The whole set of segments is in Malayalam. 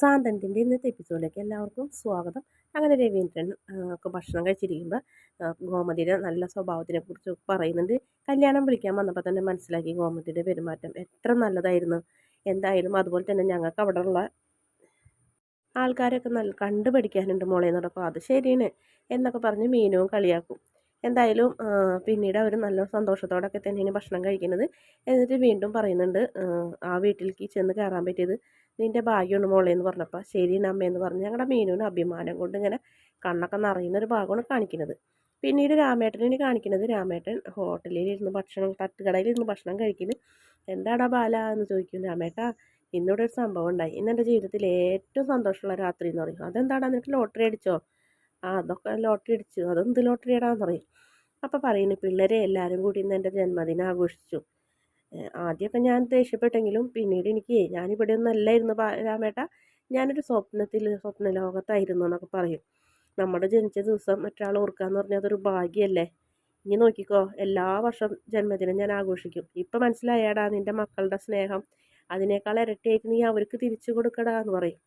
സാന്തന്റെ ഇന്നത്തെ എപ്പിസോഡിലേക്ക് എല്ലാവർക്കും സ്വാഗതം. അങ്ങനെ രവീന്ദ്രൻ ഒക്കെ ഭക്ഷണം കഴിച്ചിരിക്കുമ്പോൾ ഗോമതിയുടെ നല്ല സ്വഭാവത്തിനെ കുറിച്ച് പറയുന്നുണ്ട്. കല്യാണം വിളിക്കാൻ വന്നപ്പോൾ തന്നെ മനസ്സിലാക്കി ഗോമതിയുടെ പെരുമാറ്റം എത്ര നല്ലതായിരുന്നു. എന്തായാലും അതുപോലെ തന്നെ ഞങ്ങൾക്ക് അവിടെയുള്ള ആൾക്കാരൊക്കെ നല്ല കണ്ടുപഠിക്കാനുണ്ട് മോളെ എന്ന് അത് ശരിയാണ് എന്നൊക്കെ പറഞ്ഞ് മീനവും കളിയാക്കും. എന്തായാലും പിന്നീട് അവർ നല്ല സന്തോഷത്തോടൊക്കെ തന്നെയാണ് ഭക്ഷണം കഴിക്കുന്നത്. എന്നിട്ട് വീണ്ടും പറയുന്നുണ്ട് ആ വീട്ടിലേക്ക് ചെന്ന് കയറാൻ പറ്റിയത് നിന്റെ ഭാഗ്യമാണ് മോളെ എന്ന് പറഞ്ഞപ്പോൾ ശരി എന്ന് പറഞ്ഞ് ഞങ്ങളുടെ മീനുവിന് അഭിമാനം കൊണ്ട് ഇങ്ങനെ കണ്ണൊക്കെ നിറയുന്ന ഒരു ഭാഗമാണ് കാണിക്കുന്നത്. പിന്നീട് രാമേട്ടനെ കാണിക്കുന്നത് രാമേട്ടൻ ഹോട്ടലിൽ ഇരുന്ന് ഭക്ഷണം തട്ടുകടയിൽ ഇരുന്ന് ഭക്ഷണം കഴിക്കുന്നു. എന്താടാ ബാല? എന്ന് ചോദിക്കും രാമേട്ട. ഇന്നിവിടെ ഒരു സംഭവം ഉണ്ടായി. ഇന്ന് എന്റെ ജീവിതത്തിൽ ഏറ്റവും സന്തോഷമുള്ള രാത്രി എന്ന് പറയും. അതെന്താടാ നിനക്ക് ലോട്ടറി അടിച്ചോ? ആ അതൊക്കെ ലോട്ടറി അടിച്ചു. അതെന്ത് ലോട്ടറി ഇടാന്ന് പറയും. അപ്പോൾ പറയുന്നു പിള്ളേരെ എല്ലാവരും കൂടി ഇന്ന് എന്റെ ജന്മദിനം ആഘോഷിച്ചു. ആദ്യമൊക്കെ ഞാൻ ദേഷ്യപ്പെട്ടെങ്കിലും പിന്നീട് എനിക്ക് ഞാനിവിടെ ഒന്നും ഇരുന്ന് രാമേട്ട ഞാനൊരു സ്വപ്നത്തിൽ സ്വപ്ന ലോകത്തായിരുന്നു എന്നൊക്കെ പറയും. നമ്മുടെ ജനിച്ച ദിവസം മറ്റൊരാൾ ഓർക്കാന്ന് പറഞ്ഞാൽ അതൊരു ഭാഗ്യമല്ലേ ഇനി നോക്കിക്കോ എല്ലാ വർഷം ജന്മദിനം ഞാൻ ആഘോഷിക്കും. ഇപ്പം മനസ്സിലായാടാ നിന്റെ മക്കളുടെ സ്നേഹം. അതിനേക്കാൾ ഇരട്ടിയായിട്ട് നീ അവർക്ക് തിരിച്ചു കൊടുക്കടാ എന്ന് പറയും.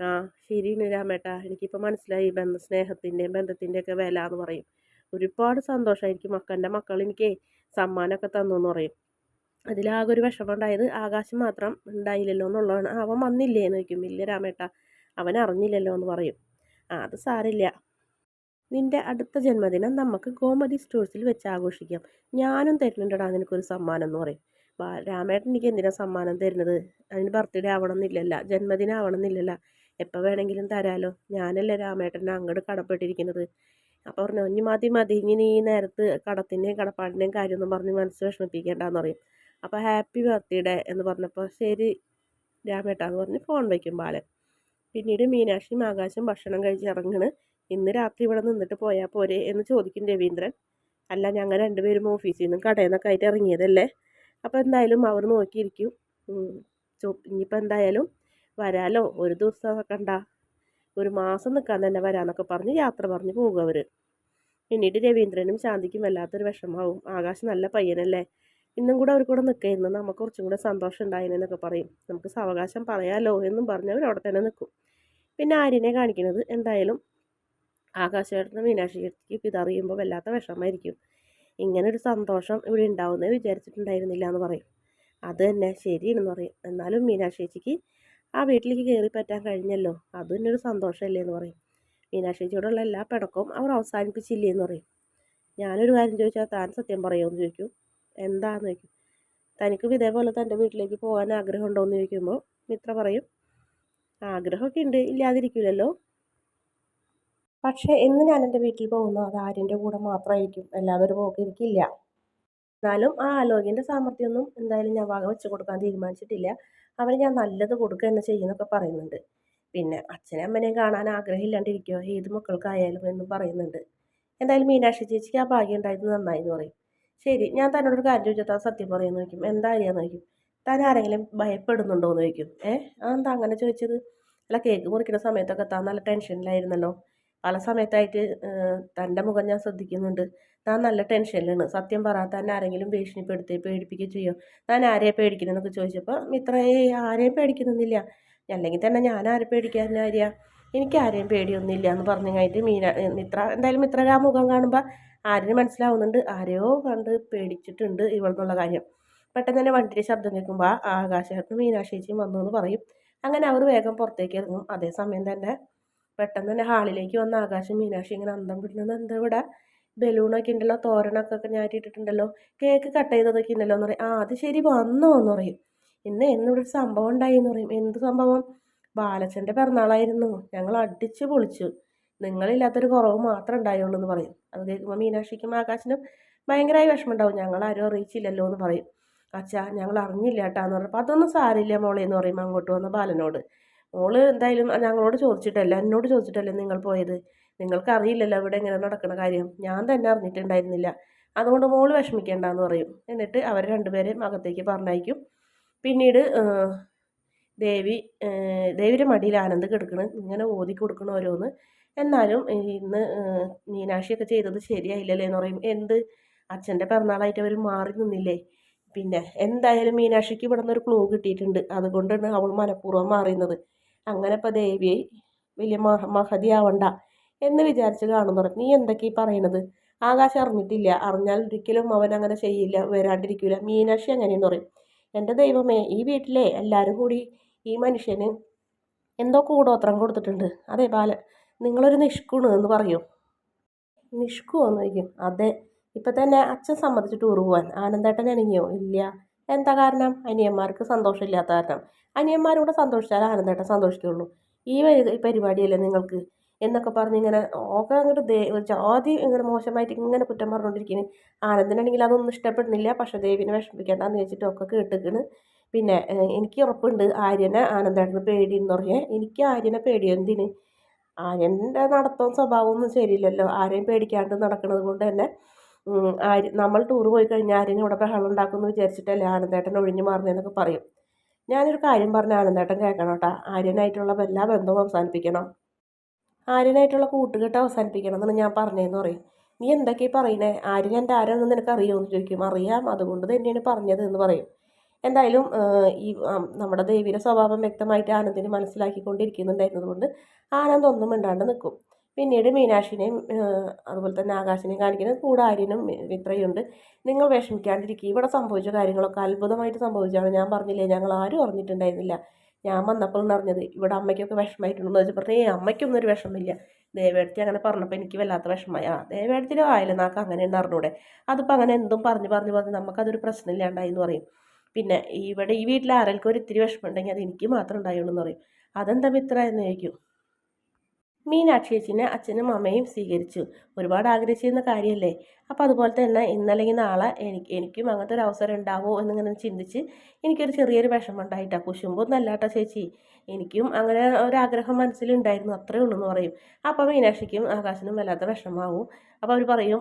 ആ ശരിയാണ് രാമേട്ട എനിക്കിപ്പോൾ മനസ്സിലായി ബന്ധ സ്നേഹത്തിന്റെയും ബന്ധത്തിന്റെയൊക്കെ വില എന്ന് പറയും. ഒരുപാട് സന്തോഷമായിരിക്കും മക്കളുടെ മക്കൾ എനിക്ക് സമ്മാനമൊക്കെ തന്നു എന്ന് പറയും. അതിലാകെ ഒരു വിഷമം ഉണ്ടായത് ആകാശം മാത്രം ഉണ്ടായില്ലല്ലോ എന്നുള്ളതാണ്. അവൻ വന്നില്ലേ എന്ന് ചോദിക്കും. ഇല്ല രാമേട്ട അവൻ അറിഞ്ഞില്ലല്ലോ എന്ന് പറയും. ആ അത് സാരില്ല നിന്റെ അടുത്ത ജന്മദിനം നമുക്ക് ഗോമതി സ്റ്റോഴ്സിൽ വെച്ച് ആഘോഷിക്കാം. ഞാനും തരുന്നുണ്ടടാ നിനക്കൊരു സമ്മാനം എന്ന് പറയും. രാമേട്ടൻ എനിക്ക് എന്തിനാ സമ്മാനം തരുന്നത്? അതിന് ബർത്ത്ഡേ ആവണമെന്നില്ലല്ല ജന്മദിനം ആവണമെന്നില്ലല്ല. എപ്പോൾ വേണമെങ്കിലും തരാലോ. ഞാനല്ലേ രാമേട്ടനെ അങ്ങോട്ട് കടപ്പെട്ടിരിക്കുന്നത്. അപ്പോൾ പറഞ്ഞു ഇനി മതി മതി. ഇങ്ങനെ ഈ നേരത്ത് കടത്തിന്റെയും കടപ്പാടിന്റെയും കാര്യമൊന്നും പറഞ്ഞ് മനസ്സ് വിഷമിപ്പിക്കേണ്ടെന്ന് പറയും. അപ്പോൾ ഹാപ്പി ബർത്ത്ഡേ എന്ന് പറഞ്ഞപ്പോൾ ശരി രാമേട്ടാ എന്ന് പറഞ്ഞ് ഫോൺ വയ്ക്കും ബാലൻ പിന്നീട് മീനാക്ഷിയും ആകാശം ഭക്ഷണം കഴിച്ച് ഇറങ്ങണ്. ഇന്ന് രാത്രി ഇവിടെ നിന്നിട്ട് പോയാൽ പോരെ എന്ന് ചോദിക്കും രവീന്ദ്രൻ. അല്ല ഞങ്ങൾ രണ്ടുപേരും ഓഫീസിൽ നിന്നും കടയിൽ നിന്നൊക്കെ ആയിട്ട് ഇറങ്ങിയതല്ലേ? അപ്പോൾ എന്തായാലും അവർ നോക്കിയിരിക്കും. ഇനിയിപ്പോൾ എന്തായാലും വരാലോ? ഒരു ദിവസം കണ്ട ഒരു മാസം നിൽക്കാൻ തന്നെ വരാമെന്നൊക്കെ പറഞ്ഞ് യാത്ര പറഞ്ഞ് പോകും അവർ പിന്നീട് രവീന്ദ്രനും ശാന്തിക്കും വല്ലാത്തൊരു വിഷമാവും. ആകാശ് നല്ല പയ്യനല്ലേ? ഇന്നും കൂടെ അവർ കൂടെ നിൽക്കായിരുന്നു നമുക്ക് കുറച്ചും കൂടെ സന്തോഷം ഉണ്ടായിരുന്നൊക്കെ പറയും. നമുക്ക് സാവകാശം പറയാലോ എന്നും പറഞ്ഞ് അവർ അവിടെ തന്നെ നിൽക്കും പിന്നെ ആര്യനെ കാണിക്കുന്നത് എന്തായാലും ആകാശേട്ടന് മീനാക്ഷിക്ക് ഇതറിയുമ്പോൾ വല്ലാത്ത വിഷമമായിരിക്കും ഒരു സന്തോഷം ഇവിടെ ഉണ്ടാവുമെന്ന് വിചാരിച്ചിട്ടുണ്ടായിരുന്നില്ല എന്ന് പറയും. അത് തന്നെ ശരിയെന്ന് പറയും. എന്നാലും മീനാക്ഷി ചേച്ചിക്ക് ആ വീട്ടിലേക്ക് കയറി പറ്റാൻ കഴിഞ്ഞല്ലോ. അതും ഒരു സന്തോഷമല്ലേ എന്ന് പറയും. മീനാക്ഷി ചേച്ചിയോടുള്ള എല്ലാ പിടക്കവും അവർ അവസാനിപ്പിച്ചില്ലേ എന്ന് പറയും. ഞാനൊരു കാര്യം ചോദിച്ചാൽ താൻ സത്യം പറയുമെന്ന് ചോദിക്കും. എന്താന്ന് ചോദിക്കും. തനിക്കും ഇതേപോലെ തന്റെ വീട്ടിലേക്ക് പോകാൻ ആഗ്രഹമുണ്ടോ എന്ന് ചോദിക്കുമ്പോൾ മിത്ര പറയും ആഗ്രഹമൊക്കെ ഉണ്ട് ഇല്ലാതിരിക്കില്ലല്ലോ പക്ഷേ എന്ന് ഞാൻ എന്റെ വീട്ടിൽ പോകുന്നു? അത് ആര്യന്റെ കൂടെ മാത്രമായിരിക്കും. അല്ലാതെ ഒരു പോക്ക് എനിക്കില്ല. എന്നാലും ആ ആലോകിന്റെ സാമർഥ്യമൊന്നും എന്തായാലും ഞാൻ വക വെച്ച് കൊടുക്കാൻ തീരുമാനിച്ചിട്ടില്ല. അവന് ഞാൻ നല്ലത് കൊടുക്കുക തന്നെ ചെയ്യുന്നൊക്കെ പറയുന്നുണ്ട്. പിന്നെ അച്ഛനെ അമ്മനെയും കാണാൻ ആഗ്രഹമില്ലാണ്ടിരിക്കുമോ ഏത് മക്കൾക്കായാലും എന്നും പറയുന്നുണ്ട്. എന്തായാലും മീനാക്ഷി ചേച്ചിക്ക് ആ ഭാഗ്യം ഉണ്ടായത് നന്നായി എന്ന് പറയും. ശരി ഞാൻ തന്നോടൊരു കാര്യം ചോദിച്ചാൽ താൻ സത്യം പറയുമെന്ന് ചോദിക്കും. എന്താ അറിയാമെന്ന് ചോദിക്കും. താൻ ആരെങ്കിലും ഭയപ്പെടുന്നുണ്ടോ എന്ന് ചോദിക്കും. ഏ അതെന്താ അങ്ങനെ ചോദിച്ചത്? അല്ല കേക്ക് മുറിക്കുന്ന സമയത്തൊക്കെ താൻ നല്ല ടെൻഷനിലായിരുന്നല്ലോ പല സമയത്തായിട്ട് തന്റെ മുഖം ഞാൻ ശ്രദ്ധിക്കുന്നുണ്ട്. താൻ നല്ല ടെൻഷനിലാണ് സത്യം പറ താൻ ആരെങ്കിലും ഭീഷണിപ്പെടുത്തി പേടിപ്പിക്കുകയോ ചെയ്യോ? താൻ ആരെയാണ് പേടിക്കുന്നതെന്നൊക്കെ ചോദിച്ചപ്പോൾ മിത്രയെ ആരെയും പേടിക്കുന്നില്ല അല്ലെങ്കിൽ തന്നെ ഞാൻ ആരെ പേടിക്കാൻ ആര്യ? എനിക്ക് ആരെയും പേടിയൊന്നുമില്ല എന്ന് പറഞ്ഞു കഴിഞ്ഞിട്ട് മീന മിത്ര എന്തായാലും മിത്രയുടെ ആ മുഖം കാണുമ്പോൾ ആര്യന് മനസ്സിലാവുന്നുണ്ട് ആരെയോ കണ്ട് പേടിച്ചിട്ടുണ്ട് ഇവളെന്നുള്ള കാര്യം. പെട്ടെന്ന് തന്നെ വണ്ടിയുടെ ശബ്ദം കേൾക്കുമ്പോൾ ആകാശത്ത് മീനാശേച്ചിയും വന്നു എന്ന് പറയും. അങ്ങനെ അവർ വേഗം പുറത്തേക്ക് ഇറങ്ങും. അതേസമയം തന്നെ പെട്ടെന്ന് തന്നെ ഹാളിലേക്ക് വന്ന ആകാശം മീനാക്ഷി ഇങ്ങനെ അന്തം വിടുന്നത് എന്താ ഇവിടെ? ബലൂണൊക്കെ ഉണ്ടല്ലോ തോരണൊക്കെ ഞാറ്റിട്ടിട്ടുണ്ടല്ലോ കേക്ക് കട്ട് ചെയ്തതൊക്കെ ഉണ്ടല്ലോ എന്ന് പറയും. ആ അത് ശരി വന്നോ എന്ന് പറയും. ഇന്ന് എന്നിവിടെ ഒരു സംഭവം ഉണ്ടായി എന്ന് പറയും. എന്ത് സംഭവം? ബാലച്ചന്റെ പിറന്നാളായിരുന്നു. ഞങ്ങൾ അടിച്ച് പൊളിച്ചു. നിങ്ങളില്ലാത്തൊരു കുറവ് മാത്രം ഉണ്ടായുള്ളൂ എന്ന് പറയും. അത് കേൾക്കുമ്പോൾ മീനാക്ഷിക്കും ആകാശിനും ഭയങ്കരമായി വിഷമം ഉണ്ടാവും ഞങ്ങൾ ആരും അറിയിച്ചില്ലല്ലോ എന്ന് പറയും. അച്ഛാ ഞങ്ങൾ അറിഞ്ഞില്ല കേട്ടാന്ന് പറഞ്ഞപ്പോൾ അതൊന്നും സാരില്ല മോളെ എന്ന് പറയും അങ്ങോട്ട് വന്ന ബാലനോട്. മോൾ എന്തായാലും ഞങ്ങളോട് ചോദിച്ചിട്ടല്ല എന്നോട് ചോദിച്ചിട്ടല്ലേ നിങ്ങൾ പോയത്? നിങ്ങൾക്ക് അറിയില്ലല്ലോ ഇവിടെ എങ്ങനെ നടക്കുന്ന കാര്യം. ഞാൻ തന്നെ അറിഞ്ഞിട്ടുണ്ടായിരുന്നില്ല. അതുകൊണ്ട് മോൾ വിഷമിക്കേണ്ടെന്ന് പറയും. എന്നിട്ട് അവർ രണ്ടുപേരെയും അകത്തേക്ക് പറഞ്ഞയക്കും. പിന്നീട് ദേവി ദേവിയുടെ മടിയിൽ ആനന്ദ് കിടക്കണ്. ഇങ്ങനെ ഓതി കൊടുക്കണ ഓരോന്ന്. എന്നാലും ഇന്ന് മീനാക്ഷിയൊക്കെ ചെയ്തത് ശരിയായില്ലല്ലേ? എന്ന് പറയും. എന്ത്? അച്ഛന്റെ പിറന്നാളായിട്ട് അവർ മാറി നിന്നില്ലേ? പിന്നെ എന്തായാലും മീനാക്ഷിക്ക് ഇവിടെ നിന്ന് ഒരു ക്ലൂ കിട്ടിയിട്ടുണ്ട്. അതുകൊണ്ടാണ് അവൾ മനഃപൂർവം മാറിയുന്നത് അങ്ങനെ ഇപ്പോൾ ദേവിയെ വലിയ മഹ മഹതിയാവണ്ട എന്ന് വിചാരിച്ച് കാണുന്നു. നീ എന്തൊക്കെയാ പറയണത്? ആകാശം അറിഞ്ഞിട്ടില്ല. അറിഞ്ഞാൽ ഒരിക്കലും അവൻ അങ്ങനെ ചെയ്യില്ല. വരാണ്ടിരിക്കില്ല മീനാക്ഷി അങ്ങനെയെന്ന് പറയും. എന്റെ ദൈവമേ ഈ വീട്ടിലെ എല്ലാവരും കൂടി ഈ മനുഷ്യന് എന്തോ കൂടോത്രം കൊടുത്തിട്ടുണ്ട്. അതേ ബാല നിങ്ങളൊരു നിഷ്കുണ് എന്ന് പറയൂ. നിഷ്കു എന്ന് ചോദിക്കും അതെ. ഇപ്പം തന്നെ അച്ഛൻ സമ്മതിച്ച് ടൂർ പോവാൻ ആനന്ദേട്ടൻ ഇണങ്ങിയോ ഇല്ല. എന്താ കാരണം? അനിയന്മാർക്ക് സന്തോഷമില്ലാത്ത കാരണം. അനിയന്മാരും കൂടെ സന്തോഷിച്ചാൽ ആനന്ദേട്ടൻ സന്തോഷിക്കുള്ളൂ. ഈ പരിപാടിയല്ലേ നിങ്ങൾക്ക്? എന്നൊക്കെ പറഞ്ഞ് ഇങ്ങനെ ഓക്കെ അങ്ങോട്ട് ദേ ജാതി ഇങ്ങനെ മോശമായിട്ട് ഇങ്ങനെ കുറ്റം പറഞ്ഞുകൊണ്ടിരിക്കുന്നു ആനന്ദനാണെങ്കിൽ അതൊന്നും ഇഷ്ടപ്പെടുന്നില്ല. പക്ഷേ ദേവിനെ വിഷമിപ്പിക്കേണ്ടെന്ന് വെച്ചിട്ട് ഒക്കെ കേട്ടിക്കണ്. പിന്നെ എനിക്ക് ഉറപ്പുണ്ട്. ആര്യനെ ആനന്ദേട്ടന് പേടിയെന്ന് പറഞ്ഞാൽ എനിക്ക് ആര്യനെ പേടി എന്തിന്? ആര്യന്റെ നടത്തവും സ്വഭാവമൊന്നും ശരിയില്ലല്ലോ. ആരെയും പേടിക്കാണ്ട് നടക്കുന്നത് കൊണ്ട് തന്നെ ആര്യ നമ്മൾ ടൂർ പോയി കഴിഞ്ഞാൽ ആര്യൻ ഇവിടെ ബഹളം ഉണ്ടാക്കുമെന്ന് വിചാരിച്ചിട്ടല്ലേ ആനന്ദേട്ടൻ ഒഴിഞ്ഞു മാറുന്നതെന്നൊക്കെ പറയും. ഞാനൊരു കാര്യം പറഞ്ഞ ആനന്ദേട്ടൻ കേൾക്കണം കേട്ടോ. ആര്യനായിട്ടുള്ള എല്ലാ ബന്ധവും അവസാനിപ്പിക്കണം. ആര്യനായിട്ടുള്ള കൂട്ടുകെട്ട് അവസാനിപ്പിക്കണം എന്നാണ് ഞാൻ പറഞ്ഞതെന്ന് പറയും. നീ എന്തൊക്കെയാണ് പറയുന്നത് ആര്യൻ എന്റെ ആരാണെന്ന് നിനക്ക് അറിയുമെന്ന് ചോദിക്കും. അറിയാം. അതുകൊണ്ട് തന്നെയാണ് പറഞ്ഞത് എന്ന് പറയും. എന്തായാലും ഈ നമ്മുടെ ദേവിയുടെ സ്വഭാവം വ്യക്തമായിട്ട് ആനന്ദിന് മനസ്സിലാക്കിക്കൊണ്ടിരിക്കുന്നുണ്ടായിരുന്നത് കൊണ്ട് ആനന്ദ് ഒന്നും മിണ്ടാണ്ട് നിൽക്കും പിന്നീട് മീനാക്ഷിനെയും അതുപോലെ തന്നെ ആകാശിനെയും കാണിക്കുന്നത് കൂടെ ആര്യനും മിത്രയുണ്ട്. നിങ്ങൾ വിഷമിക്കാണ്ടിരിക്കുക. ഇവിടെ സംഭവിച്ച കാര്യങ്ങളൊക്കെ അത്ഭുതമായിട്ട് സംഭവിച്ചാണ് ഞാൻ പറഞ്ഞില്ലേ ഞങ്ങൾ ആരും അറിഞ്ഞിട്ടുണ്ടായിരുന്നില്ല. ഞാൻ വന്നപ്പോൾ അറിഞ്ഞത് ഇവിടെ അമ്മയ്ക്കൊക്കെ വിഷമമായിട്ടുണ്ടെന്ന് വെച്ചപ്പോൾ ഏ അമ്മയ്ക്കൊന്നും ഒരു വിഷമമില്ല. ദേവേടത്തി അങ്ങനെ പറഞ്ഞപ്പോൾ എനിക്ക് വല്ലാത്ത വിഷമമായി. ആ ദേവേടത്തിന്റെ നാക്ക് അങ്ങനെ അറിഞ്ഞൂടെ. അതിപ്പോൾ അങ്ങനെ എന്തും പറഞ്ഞ് പറഞ്ഞ് പറഞ്ഞ് നമുക്കതൊരു പ്രശ്നമില്ലാണ്ടായി എന്ന് പറയും. പിന്നെ ഇവിടെ ഈ വീട്ടിൽ ആരൽക്കും ഒരു ഇത്തിരി വിഷമമുണ്ടെങ്കിൽ അത് എനിക്ക് മാത്രം ഉണ്ടായുള്ളൂ എന്ന് പറയും. അതെന്താ മിത്ര എന്ന് ചോദിക്കും. മീനാക്ഷി ചേച്ചിനെ അച്ഛനും അമ്മയും സ്വീകരിച്ചു. ഒരുപാട് ആഗ്രഹിച്ചിരുന്ന കാര്യമല്ലേ അപ്പോൾ അതുപോലെ തന്നെ ഇന്നല്ലെങ്കിൽ നാളെ എനിക്ക് എനിക്കും അങ്ങനത്തെ ഒരു അവസരം ഉണ്ടാവുമോ എന്നിങ്ങനെ ചിന്തിച്ച് എനിക്കൊരു ചെറിയൊരു വിഷമം ഉണ്ടായിട്ടാണ് കുശുമ്പോ അല്ലാട്ടോ ചേച്ചി. എനിക്കും അങ്ങനെ ഒരാഗ്രഹം മനസ്സിലുണ്ടായിരുന്നു. അത്രേ ഉള്ളൂ എന്ന് പറയും. അപ്പോൾ മീനാക്ഷിക്കും ആകാശിനും വല്ലാത്ത വിഷമാവും അപ്പോൾ അവർ പറയും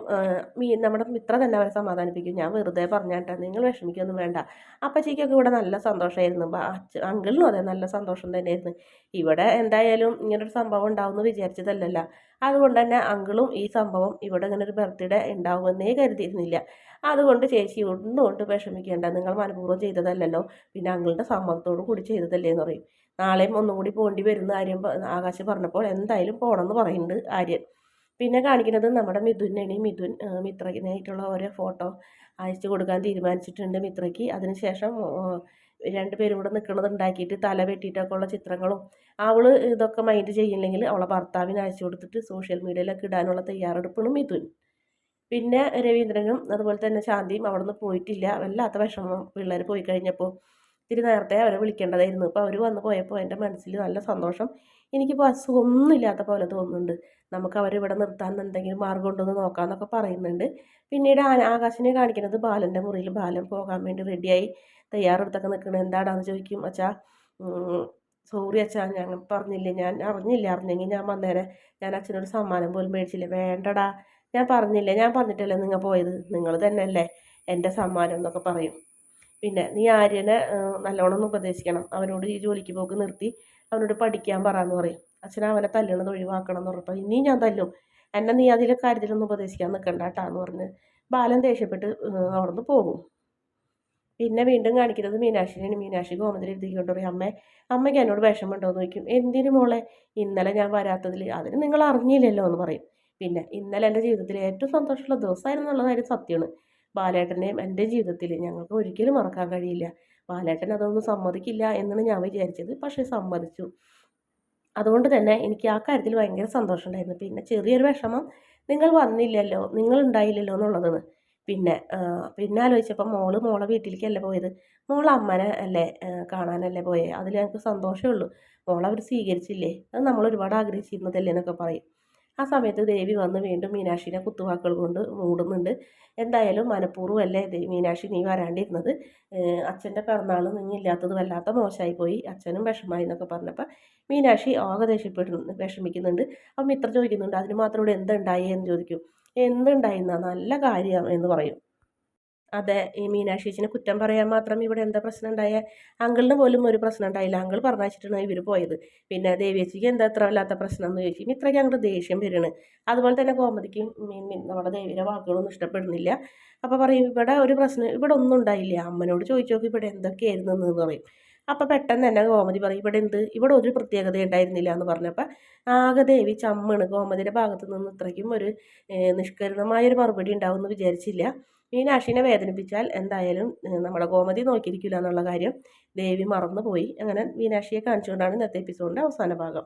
മീ നമ്മുടെ മിത്ര തന്നെ അവരെ സമാധാനിപ്പിക്കും. ഞാൻ വെറുതെ പറഞ്ഞാട്ടാ. നിങ്ങൾ വിഷമിക്കൊന്നും വേണ്ട. അപ്പച്ചയ്ക്കൊക്കെ ഇവിടെ നല്ല സന്തോഷമായിരുന്നു അച്ഛ അങ്കിളിനും അതെ നല്ല സന്തോഷം തന്നെയായിരുന്നു. ഇവിടെ എന്തായാലും ഇങ്ങനൊരു സംഭവം ഉണ്ടാവുമെന്ന് വിചാരിച്ചതല്ലല്ലോ. അതുകൊണ്ട് തന്നെ അങ്കിളും ഈ സംഭവം ഇവിടെ ഇങ്ങനെ ഒരു ബർത്ത്ഡേ ഉണ്ടാവുമെന്നേ കരുതിയിരുന്നില്ല. അതുകൊണ്ട് ചേച്ചി ഒന്നും കൊണ്ട് വിഷമിക്കേണ്ട. നിങ്ങൾ മനഃപൂർവം ചെയ്തതല്ലല്ലോ. പിന്നെ അങ്കിളുടെ സമ്മതത്തോടു കൂടി ചെയ്തതല്ലേ എന്ന് പറയും. നാളെയും ഒന്നും കൂടി പോകേണ്ടി വരുന്ന ആര്യം ആകാശ് പറഞ്ഞപ്പോൾ എന്തായാലും പോകണമെന്ന് പറയുന്നുണ്ട് ആര്യൻ. പിന്നെ കാണിക്കുന്നത് നമ്മുടെ മിഥുനാണ് മിഥുൻ മിത്രനായിട്ടുള്ള ഓരോ ഫോട്ടോ അയച്ചു കൊടുക്കാൻ തീരുമാനിച്ചിട്ടുണ്ട് മിത്രയ്ക്ക്. അതിനുശേഷം രണ്ടുപേരും കൂടെ നിൽക്കുന്നത് ഉണ്ടാക്കിയിട്ട് തല വെട്ടിയിട്ടൊക്കെ ഉള്ള ചിത്രങ്ങളും അവൾ ഇതൊക്കെ മൈൻഡ് ചെയ്യില്ലെങ്കിൽ അവളെ ഭർത്താവിന് അയച്ചു കൊടുത്തിട്ട് സോഷ്യൽ മീഡിയയിലൊക്കെ ഇടാനുള്ള തയ്യാറെടുപ്പാണ് മിഥുൻ പിന്നെ രവീന്ദ്രനും അതുപോലെ തന്നെ ശാന്തിയും അവിടെ നിന്ന് പോയിട്ടില്ല. വല്ലാത്ത വിഷമം പിള്ളേർ പോയി കഴിഞ്ഞപ്പോൾ ഇത്തിരി നേരത്തെ അവരെ വിളിക്കേണ്ടതായിരുന്നു. അപ്പോൾ അവർ വന്ന് പോയപ്പോൾ എന്റെ മനസ്സിൽ നല്ല സന്തോഷം. എനിക്കിപ്പോൾ അസുഖമൊന്നുമില്ലാത്ത പോലെ തോന്നുന്നുണ്ട്. നമുക്ക് അവരിവിടെ നിർത്താൻ എന്തെങ്കിലും മാർഗം ഉണ്ടോ എന്ന് നോക്കാമെന്നൊക്കെ പറയുന്നുണ്ട്. പിന്നീട് ആകാശിനെ കാണിക്കുന്നത് ബാലന്റെ മുറിയിൽ ബാലൻ പോകാൻ വേണ്ടി റെഡിയായി തയ്യാറെടുത്തൊക്കെ നിൽക്കണം. എന്താടാന്ന് ചോദിക്കും. അച്ഛാ സോറി അച്ഛാ ഞാൻ പറഞ്ഞില്ലേ ഞാൻ അറിഞ്ഞില്ല അറിഞ്ഞെങ്കിൽ ഞാൻ വന്നേരെ. ഞാൻ അച്ഛനോട് സമ്മാനം പോലും മേടിച്ചില്ല. വേണ്ടടാ ഞാൻ പറഞ്ഞില്ലേ ഞാൻ പറഞ്ഞിട്ടല്ലേ നിങ്ങൾ പോയത്? നിങ്ങൾ തന്നെയല്ലേ എന്റെ സമ്മാനം എന്നൊക്കെ പറയും. പിന്നെ നീ ആര്യനെ നല്ലോണം ഉപദേശിക്കണം. അവനോട് ഈ ജോലിക്ക് പോക്ക് നിർത്തി. അവനോട് പഠിക്കാൻ പറയാന്ന് പറയും. അച്ഛൻ അവനെ തല്ലണത് ഒഴിവാക്കണം എന്ന് പറഞ്ഞപ്പോൾ ഇനിയും ഞാൻ തല്ലും. എന്നെ നീ അതിലെ കാര്യത്തിലൊന്നും ഉപദേശിക്കാൻ നിൽക്കണ്ട കേട്ടാന്ന് പറഞ്ഞ് ബാലൻ ദേഷ്യപ്പെട്ട് അവിടെ നിന്ന് പോകും. പിന്നെ വീണ്ടും കാണിക്കുന്നത് മീനാക്ഷിനെയാണ്. മീനാക്ഷി ഗോമതിരി എഴുതിക്കൊണ്ട് പറയും അമ്മേ അമ്മയ്ക്ക് എന്നോട് വിഷമമുണ്ടോ? എന്ന് ചോദിക്കും. എന്തിനു മോളെ? ഇന്നലെ ഞാൻ വരാത്തതിൽ അതിന് നിങ്ങൾ അറിഞ്ഞില്ലല്ലോ എന്ന് പറയും. പിന്നെ ഇന്നലെ എന്റെ ജീവിതത്തിൽ ഏറ്റവും സന്തോഷമുള്ള ദിവസമായിരുന്നു എന്നുള്ള കാര്യം സത്യമാണ്. ബാലേട്ടനെയും എന്റെ ജീവിതത്തിൽ ഞങ്ങൾക്ക് ഒരിക്കലും മറക്കാൻ കഴിയില്ല. ബാലേട്ടൻ അതൊന്നും സമ്മതിക്കില്ല എന്നാണ് ഞാൻ വിചാരിച്ചത്. പക്ഷേ സമ്മതിച്ചു. അതുകൊണ്ട് തന്നെ എനിക്ക് ആ കാര്യത്തിൽ ഭയങ്കര സന്തോഷമുണ്ടായിരുന്നു പിന്നെ ചെറിയൊരു വിഷമം നിങ്ങൾ വന്നില്ലല്ലോ നിങ്ങൾ ഉണ്ടായില്ലല്ലോ എന്നുള്ളതാണ്. പിന്നെ പിന്നെ ആലോചിച്ചപ്പോൾ മോൾ മോളെ വീട്ടിലേക്കല്ലേ പോയത്? മോൾ അമ്മനെ അല്ലേ കാണാനല്ലേ പോയത് അതിൽ ഞങ്ങൾക്ക് സന്തോഷമേ ഉള്ളൂ. മോളെ അവർ സ്വീകരിച്ചില്ലേ? അത് നമ്മൾ ഒരുപാട് ആഗ്രഹിച്ചിരുന്നതല്ലേ എന്നൊക്കെ പറയും. ആ സമയത്ത് ദേവി വന്ന് വീണ്ടും മീനാക്ഷിനെ കുത്തുവാക്കുകൾ കൊണ്ട് മൂടുന്നുണ്ട്. എന്തായാലും മനഃപൂർവം അല്ലേ മീനാക്ഷി നീ വരാണ്ടിരുന്നത്? അച്ഛന്റെ പിറന്നാൾ ഇല്ലാത്തത് വല്ലാത്ത മോശമായി പോയി അച്ഛനും വിഷമായി എന്നൊക്കെ പറഞ്ഞപ്പോൾ മീനാക്ഷി ആകെ ദേഷ്യപ്പെടുന്നു വിഷമിക്കുന്നുണ്ട്. അപ്പം ഇത്ര ചോദിക്കുന്നുണ്ട് അതിന് മാത്രം ഇവിടെ എന്തുണ്ടായി എന്ന് ചോദിക്കും. എന്തുണ്ടായിരുന്ന നല്ല കാര്യം എന്ന് പറയും. അതെ ഈ മീനാക്ഷി കുറ്റം പറയാൻ മാത്രം ഇവിടെ എന്താ പ്രശ്നം ഉണ്ടായ? അങ്കിളിന് പോലും ഒരു പ്രശ്നം ഉണ്ടായില്ല. അങ്കിൾ പറഞ്ഞിട്ടാണ് ഇവർ പോയത്. പിന്നെ ദേവിയച്ചിക്ക് എന്താ ഇത്ര വല്ലാത്ത പ്രശ്നം എന്ന് ചോദിച്ചു ഇത്രയ്ക്ക് അങ്ങോട്ട് ദേഷ്യം വരുന്നത് അതുപോലെ തന്നെ കോമതിക്കും നമ്മുടെ ദേവിയുടെ വാക്കുകളൊന്നും ഇഷ്ടപ്പെടുന്നില്ല. അപ്പോൾ പറയും ഇവിടെ ഒരു പ്രശ്നം ഇവിടെ ഒന്നും ഉണ്ടായില്ല. അമ്മനോട് ചോദിച്ചു നോക്കി ഇവിടെ എന്തൊക്കെയായിരുന്നു എന്ന് പറയും. അപ്പോൾ പെട്ടെന്ന് തന്നെ ഗോമതി പറയും ഇവിടെ എന്ത്? ഇവിടെ ഒരു പ്രത്യേകത ഉണ്ടായിരുന്നില്ല എന്ന് പറഞ്ഞപ്പോൾ ആകെ ദേവി ചമ്മണ്. ഗോമതിയുടെ ഭാഗത്ത് നിന്ന് ഇത്രയ്ക്കും ഒരു നിഷ്കരുണമായൊരു മറുപടി ഉണ്ടാവും എന്ന് വിചാരിച്ചില്ല. മീനാക്ഷിനെ വേദനിപ്പിച്ചാൽ എന്തായാലും നമ്മുടെ ഗോമതി നോക്കിയിരിക്കില്ല എന്നുള്ള കാര്യം ദേവി മറന്നുപോയി. അങ്ങനെ മീനാക്ഷിയെ കാണിച്ചുകൊണ്ടാണ് ഇന്നത്തെ എപ്പിസോഡിന്റെ അവസാന ഭാഗം.